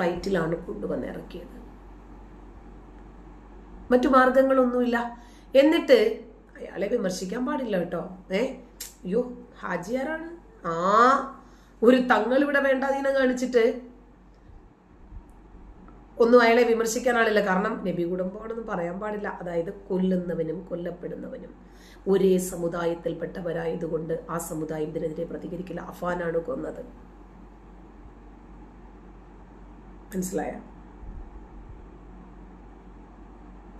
ഫ്ലൈറ്റിലാണ് കൊണ്ടുവന്ന് ഇറക്കിയത്. മറ്റു മാർഗങ്ങളൊന്നുമില്ല. എന്നിട്ട് അയാളെ വിമർശിക്കാൻ പാടില്ല കേട്ടോ. ഏ? അയ്യോ ഹാജിയാരാണ്? ആ ഒരു തങ്ങൾ ഇവിടെ വേണ്ടാതീനം കാണിച്ചിട്ട് ഒന്നും അയാളെ വിമർശിക്കാൻ ആളില്ല. കാരണം നബി കുടുംബമാണെന്ന് പറയാൻ പാടില്ല. അതായത് കൊല്ലുന്നവനും കൊല്ലപ്പെടുന്നവനും ഒരേ സമുദായത്തിൽപ്പെട്ടവരായതുകൊണ്ട് ആ സമുദായം ഇതിനെതിരെ പ്രതികരിക്കില്ല. അഫാനാണ് കൊന്നത്. മനസ്സിലായ.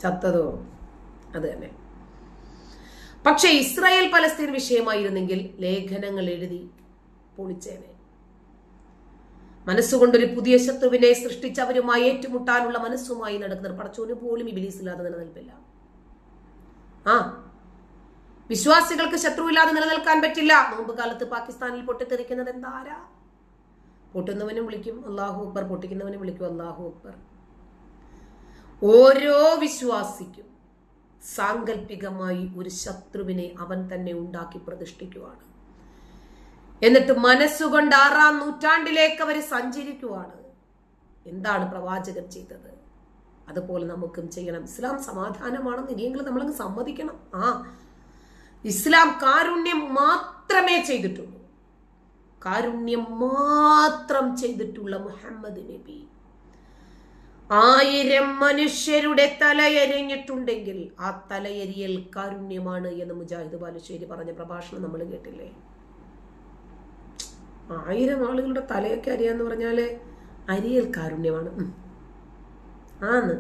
ചത്തതോ? അത് തന്നെ. പക്ഷെ ഇസ്രായേൽ പലസ്തീൻ വിഷയമായിരുന്നെങ്കിൽ ലേഖനങ്ങൾ എഴുതി പൊളിച്ചേനെ. മനസ്സുകൊണ്ടൊരു പുതിയ ശത്രുവിനെ സൃഷ്ടിച്ച് അവരുമായി ഏറ്റുമുട്ടാനുള്ള മനസ്സുമായി നടക്കുന്ന പടച്ചോന് പോലും ഇബിലീസില്ലാതെ നിലനിൽപ്പില്ല. ആ വിശ്വാസികൾക്ക് ശത്രുവില്ലാതെ നിലനിൽക്കാൻ പറ്റില്ല. നോമ്പ് കാലത്ത് പാകിസ്ഥാനിൽ പൊട്ടിത്തെറിക്കുന്നത് എന്താരാ? പൊട്ടുന്നവനും വിളിക്കും അള്ളാഹു അക്ബർ പൊട്ടിക്കുന്നവനും വിളിക്കും അള്ളാഹു അക്ബർ. ഓരോ വിശ്വാസിക്കും സാങ്കല്പികമായി ഒരു ശത്രുവിനെ അവൻ തന്നെ ഉണ്ടാക്കി പ്രതിഷ്ഠിക്കുവാണ്. എന്നിട്ട് മനസ്സുകൊണ്ട് ആറാം നൂറ്റാണ്ടിലേക്ക് അവർ സഞ്ചരിക്കുവാണ്. എന്താണ് പ്രവാചകൻ ചെയ്തത്? അതുപോലെ നമുക്കും ചെയ്യണം. ഇസ്ലാം സമാധാനമാണെന്ന് ഇനിയെങ്കിലും നമ്മളങ്ങ് സമ്മതിക്കണം. ആ ഇസ്ലാം കാരുണ്യം മാത്രമേ ചെയ്തിട്ടുള്ളൂ. കാരുണ്യം മാത്രം ചെയ്തിട്ടുള്ള മുഹമ്മദ് നബി. ആയിരം മനുഷ്യരുടെ തലയെരിഞ്ഞിട്ടുണ്ടെങ്കിൽ ആ തലയെരിയൽ കാരുണ്യമാണ് എന്ന് മുജാഹിദ് ബാലുശ്ശേരി പറഞ്ഞ പ്രഭാഷണം നമ്മൾ കേട്ടില്ലേ? ആയിരം ആളുകളുടെ തലയൊക്കെ അരിയാന്ന് പറഞ്ഞാൽ അരിയൽ കാരുണ്യമാണ്. ആന്ന്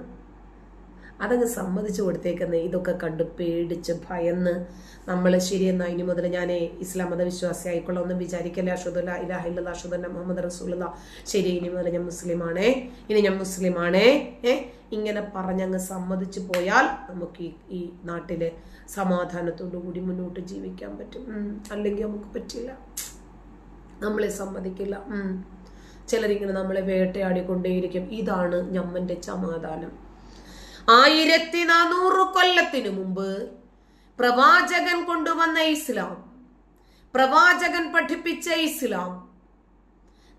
അതങ്ങ് സമ്മതിച്ചു കൊടുത്തേക്കുന്ന. ഇതൊക്കെ കണ്ട് പേടിച്ച് ഭയന്ന് നമ്മൾ ശരിയെന്നാ ഇനി മുതൽ ഞാൻ ഇസ്ലാം മതവിശ്വാസി ആയിക്കൊള്ളാം ഒന്നും വിചാരിക്കല്ല. അഷുദുല്ല ഇലാഹില്ല അഷുദല്ല മുഹമ്മദ് റസൂലുള്ള. ശരി ഇനി മുതൽ ഞാൻ മുസ്ലിമാണേ. ഇനി ഞാൻ മുസ്ലിമാണേ. ഏ? ഇങ്ങനെ പറഞ്ഞങ്ങ് സമ്മതിച്ചു പോയാൽ നമുക്ക് ഈ ഈ നാട്ടിൽ സമാധാനത്തോടുകൂടി മുന്നോട്ട് ജീവിക്കാൻ പറ്റും. അല്ലെങ്കിൽ നമുക്ക് പറ്റില്ല. നമ്മളെ സമ്മതിക്കില്ല. ചിലരിങ്ങനെ നമ്മളെ വേട്ടയാടിക്കൊണ്ടേയിരിക്കും. ഇതാണ് ഞമ്മന്റെ സമാധാനം ആയിരത്തി നാനൂറ് കൊല്ലത്തിനു മുമ്പ് പ്രവാചകൻ കൊണ്ടുവന്ന ഇസ്ലാം പ്രവാചകൻ പഠിപ്പിച്ച ഇസ്ലാം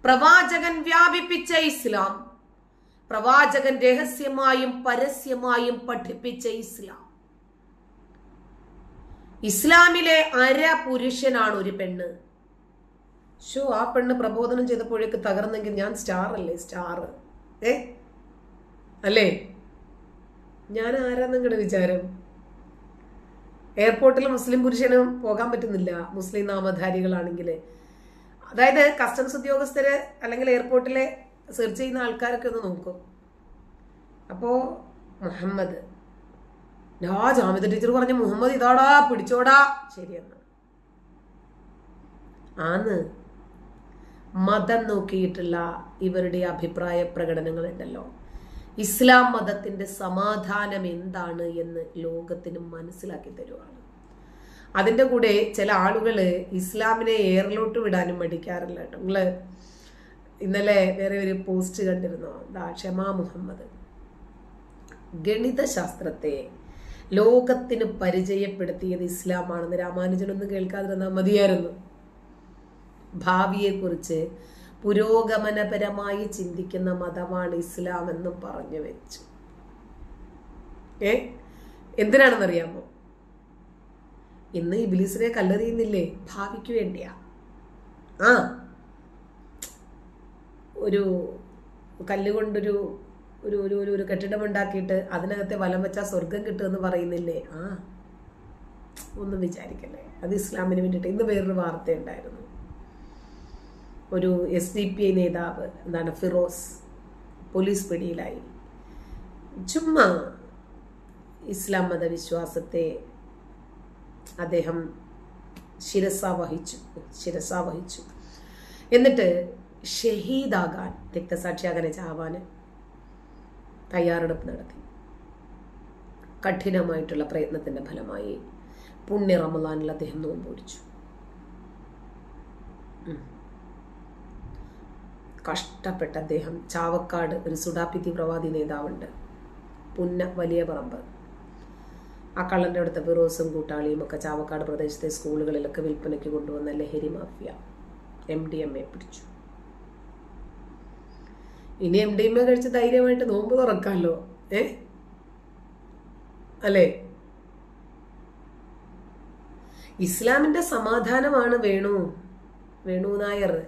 പ്രവാചകൻ വ്യാപിപ്പിച്ച ഇസ്ലാം പ്രവാചകൻ രഹസ്യമായും പരസ്യമായും പഠിപ്പിച്ച ഇസ്ലാം. ഇസ്ലാമിലെ അര പുരുഷനാണ് ഒരു പെണ്ണ്. ഷോ ആ പെണ്ണ് പ്രബോധനം ചെയ്തപ്പോഴേക്ക് തകർന്നെങ്കിൽ ഞാൻ സ്റ്റാർ അല്ലേ? സ്റ്റാർ. ഏ? അല്ലേ? ഞാൻ ആരാ നിങ്ങളുടെ വിചാരം എയർപോർട്ടിൽ മുസ്ലിം പുരുഷനും പോകാൻ പറ്റുന്നില്ല. മുസ്ലിം നാമധാരികളാണെങ്കിൽ അതായത് കസ്റ്റംസ് ഉദ്യോഗസ്ഥര് അല്ലെങ്കിൽ എയർപോർട്ടിലെ സെർച്ച് ചെയ്യുന്ന ആൾക്കാരൊക്കെ ഒന്ന് നോക്കും. അപ്പോൾ മുഹമ്മദ്. ആ ജാമ്യത ടീച്ചർ പറഞ്ഞു മുഹമ്മദ് ഇതാടാ പിടിച്ചോടാ. ശരിയെന്ന്. ആന്ന്. മതം നോക്കിയിട്ടുള്ള ഇവരുടെ അഭിപ്രായ പ്രകടനങ്ങൾ ഉണ്ടല്ലോ. ഇസ്ലാം മതത്തിന്റെ സമാധാനം എന്താണ് എന്ന് ലോകത്തിന് മനസ്സിലാക്കി തരുവാണ്. അതിന്റെ കൂടെ ചില ആളുകൾ ഇസ്ലാമിനെ എയറിലോട്ട് വിടാനും മടിക്കാറില്ല കേട്ടോ. നിങ്ങൾ ഇന്നലെ വേറെ ഒരു പോസ്റ്റ് കണ്ടിരുന്നോ? ദാ ഷമാ മുഹമ്മദ്. ഗണിതശാസ്ത്രത്തെ ലോകത്തിന് പരിചയപ്പെടുത്തിയത് ഇസ്ലാമാണെന്ന് രാമാനുജനൊന്നും കേൾക്കാതിരുന്നാൽ മതിയായിരുന്നു. ഭാവിയെക്കുറിച്ച് പുരോഗമനപരമായി ചിന്തിക്കുന്ന മതമാണ് ഇസ്ലാം എന്നും പറഞ്ഞു വെച്ചു. ഏ? എന്തിനാണെന്നറിയാമോ? ഇന്ന് ഇബ്ലീസിനെ കല്ലെറിയുന്നില്ലേ? ഭാവിക്ക് വേണ്ടിയാ. ആ. ഒരു കല്ലുകൊണ്ടൊരു ഒരു ഒരു ഒരു ഒരു കെട്ടിടം ഉണ്ടാക്കിയിട്ട് അതിനകത്തെ വലം വെച്ചാൽ സ്വർഗം കിട്ടുമെന്ന് പറയുന്നില്ലേ? ആ. ഒന്നും വിചാരിക്കല്ലേ? അത് ഇസ്ലാമിന് വേണ്ടിയിട്ട് ഇന്ന് വേറൊരു വാർത്ത ഉണ്ടായിരുന്നു. ഒരു എസ് ഡി പി ഐ നേതാവ് എന്താണ് ഫിറോസ് പോലീസ് പിടിയിലായി. ചുമ്മാ ഇസ്ലാം മതവിശ്വാസത്തെ അദ്ദേഹം ശിരസാവഹിച്ചു ശിരസാവഹിച്ചു. എന്നിട്ട് ഷഹീദാകാൻ രക്തസാക്ഷിയാകാൻ ചാവാൻ തയ്യാറെടുപ്പ് നടത്തി. കഠിനമായിട്ടുള്ള പ്രയത്നത്തിന്റെ ഫലമായി പുണ്യ റമലാനിൽ അദ്ദേഹം നോമ്പൊടിച്ചു കഷ്ടപ്പെട്ട അദ്ദേഹം ചാവക്കാട് ഒരു സുഡാപിതി പ്രവാദി നേതാവുണ്ട്. പുന്ന വലിയ പറമ്പ്. ആ കള്ളന്റെ അടുത്ത ഫിറോസും കൂട്ടാളിയും ഒക്കെ ചാവക്കാട് പ്രദേശത്തെ സ്കൂളുകളിലൊക്കെ വിൽപ്പനയ്ക്ക് കൊണ്ടുവന്ന ലഹരി mafia. M D M A പിടിച്ചു. ഇനി എം ഡി എം എ കഴിച്ച് ധൈര്യമായിട്ട് നോമ്പ് തുറക്കാമല്ലോ ഏ? അല്ലേ? ഇസ്ലാമിന്റെ സമാധാനമാണ് വേണു. വേണു നായർ.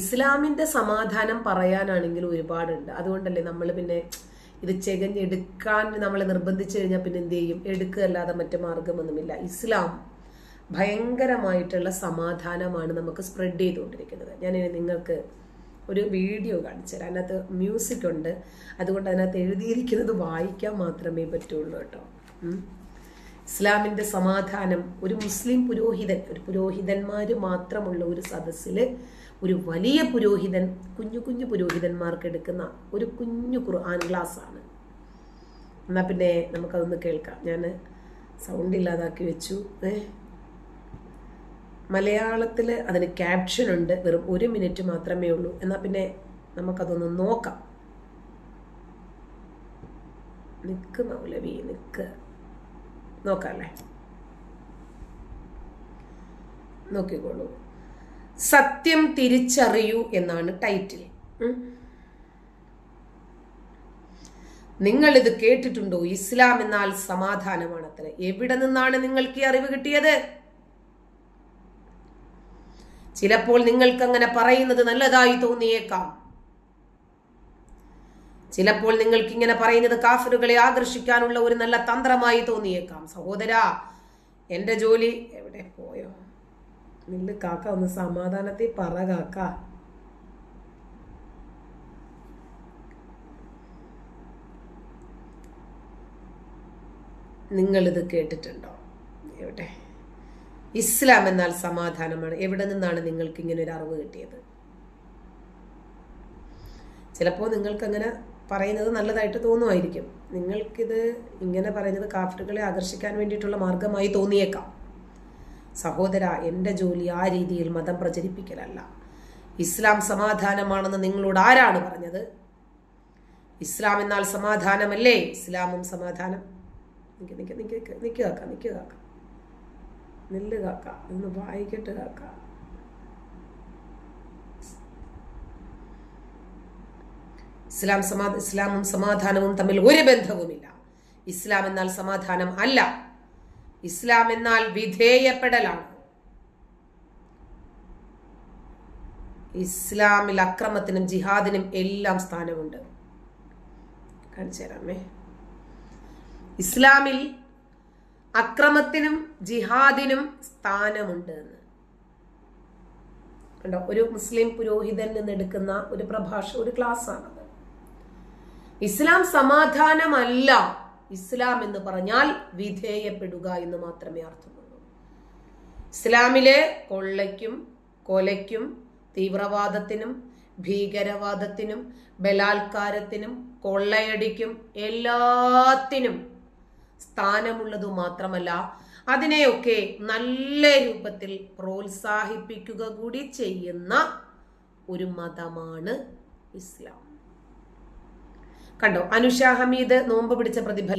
ഇസ്ലാമിന്റെ സമാധാനം പറയാനാണെങ്കിൽ ഒരുപാടുണ്ട്. അതുകൊണ്ടല്ലേ നമ്മൾ പിന്നെ ഇത് ചെകഞ്ഞെടുക്കാൻ നമ്മളെ നിർബന്ധിച്ചു കഴിഞ്ഞാൽ പിന്നെ എന്ത് ചെയ്യും? എടുക്കുകയല്ലാതെ മറ്റു മാർഗമൊന്നുമില്ല. ഇസ്ലാം ഭയങ്കരമായിട്ടുള്ള സമാധാനമാണ് നമുക്ക് സ്പ്രെഡ് ചെയ്തുകൊണ്ടിരിക്കുന്നത്. ഞാൻ നിങ്ങൾക്ക് ഒരു വീഡിയോ കാണിച്ചു തരാം. അതിനകത്ത് മ്യൂസിക് ഉണ്ട്. അതുകൊണ്ട് അതിനകത്ത് എഴുതിയിരിക്കുന്നത് വായിക്കാൻ മാത്രമേ പറ്റുള്ളൂ കേട്ടോ. ഉം. ഇസ്ലാമിന്റെ സമാധാനം ഒരു മുസ്ലിം പുരോഹിതൻ ഒരു പുരോഹിതന്മാർ മാത്രമുള്ള ഒരു സദസ്സിൽ ഒരു വലിയ പുരോഹിതൻ കുഞ്ഞു കുഞ്ഞു പുരോഹിതന്മാർക്ക് എടുക്കുന്ന ഒരു കുഞ്ഞു ഖുർആൻ ആണ് എന്നാൽ പിന്നെ നമുക്കതൊന്ന് കേൾക്കാം. ഞാൻ സൗണ്ട് ഇല്ലാതാക്കി വെച്ചു. മലയാളത്തിൽ അതിന് ക്യാപ്ഷൻ ഉണ്ട്. വെറും ഒരു മിനിറ്റ് മാത്രമേ ഉള്ളൂ. എന്നാൽ പിന്നെ നമുക്കതൊന്ന് നോക്കാം. നിക്ക് മൗലവി നിക്ക്. നോക്കാല്ലേ നോക്കിക്കോളൂ. സത്യം തിരിച്ചറിയൂ എന്നാണ് ടൈറ്റിൽ നിങ്ങൾ ഇത് കേട്ടിട്ടുണ്ടോ? ഇസ്ലാം എന്നാൽ സമാധാനമാണ് അത്ര എവിടെ നിന്നാണ് നിങ്ങൾക്ക് ഈ അറിവ് കിട്ടിയത്? ചിലപ്പോൾ നിങ്ങൾക്ക് അങ്ങനെ പറയുന്നത് നല്ലതായി തോന്നിയേക്കാം. ചിലപ്പോൾ നിങ്ങൾക്ക് ഇങ്ങനെ പറയുന്നത് കാഫിറുകളെ ആകർഷിക്കാനുള്ള ഒരു നല്ല തന്ത്രമായി തോന്നിയേക്കാം. സഹോദര എന്റെ ജോലി എവിടെ പോയോ? നില്ല് കാക്ക ഒന്ന് സമാധാനത്തിൽ പറ കാക്ക. നിങ്ങളിത് കേട്ടിട്ടുണ്ടോ? എവിടെ? ഇസ്ലാം എന്നാൽ സമാധാനമാണ്. എവിടെ നിന്നാണ് നിങ്ങൾക്ക് ഇങ്ങനെ ഒരു അറിവ് കിട്ടിയത്? ചിലപ്പോൾ നിങ്ങൾക്ക് അങ്ങനെ പറയുന്നത് നല്ലതായിട്ട് തോന്നുമായിരിക്കും. നിങ്ങൾക്കിത് ഇങ്ങനെ പറയുന്നത് കാഫറുകളെ ആകർഷിക്കാൻ വേണ്ടിയിട്ടുള്ള മാർഗമായി തോന്നിയേക്കാം. സഹോദര എന്റെ ജോലി ആ രീതിയിൽ മതം പ്രചരിപ്പിക്കലല്ല. ഇസ്ലാം സമാധാനമാണെന്ന് നിങ്ങളോട് ആരാണ് പറഞ്ഞത്? ഇസ്ലാം എന്നാൽ സമാധാനമല്ലേ? ഇസ്ലാമും സമാധാനം. നിൽക്കുക നിൽക്കുക നിൽക്കുക നിൽക്കുക നിൽക്കുക നിക്ക് കാക്ക. നെല്ല് കാക്ക ഒന്ന് വായിക്കട്ടെ കാക്ക. ഇസ്ലാം സമാ ഇസ്ലാമും സമാധാനവും തമ്മിൽ ഒരു ബന്ധവുമില്ല. ഇസ്ലാം എന്നാൽ സമാധാനം അല്ല. ഇസ്ലാം എന്നാൽ വിധേയപ്പെടലാണ്. ഇസ്ലാമിൽ അക്രമത്തിനും ജിഹാദിനും എല്ലാം സ്ഥാനമുണ്ട്. കാണിച്ചു ഇസ്ലാമിൽ അക്രമത്തിനും ജിഹാദിനും സ്ഥാനമുണ്ട് എന്ന്. കണ്ടോ? ഒരു മുസ്ലിം പുരോഹിതൻ നിന്ന് എടുക്കുന്ന ഒരു പ്രഭാഷ ഒരു ക്ലാസ് ആണത് ഇസ്ലാം സമാധാനമല്ല. ഇസ്ലാം എന്ന് പറഞ്ഞാൽ വിധേയപ്പെടുക എന്ന് മാത്രമേ അർത്ഥമുള്ളൂ. ഇസ്ലാമിലെ കൊള്ളയ്ക്കും കൊലയ്ക്കും തീവ്രവാദത്തിനും ഭീകരവാദത്തിനും ബലാത്കാരത്തിനും കൊള്ളയടിക്കും എല്ലാത്തിനും സ്ഥാനമുള്ളതു മാത്രമല്ല അതിനെയൊക്കെ നല്ല രൂപത്തിൽ പ്രോത്സാഹിപ്പിക്കുക കൂടി ചെയ്യുന്ന ഒരു മതമാണ് ഇസ്ലാം. കണ്ടോ? അനുഷ ഹമീദ് നോമ്പ് പിടിച്ച പ്രതിഭ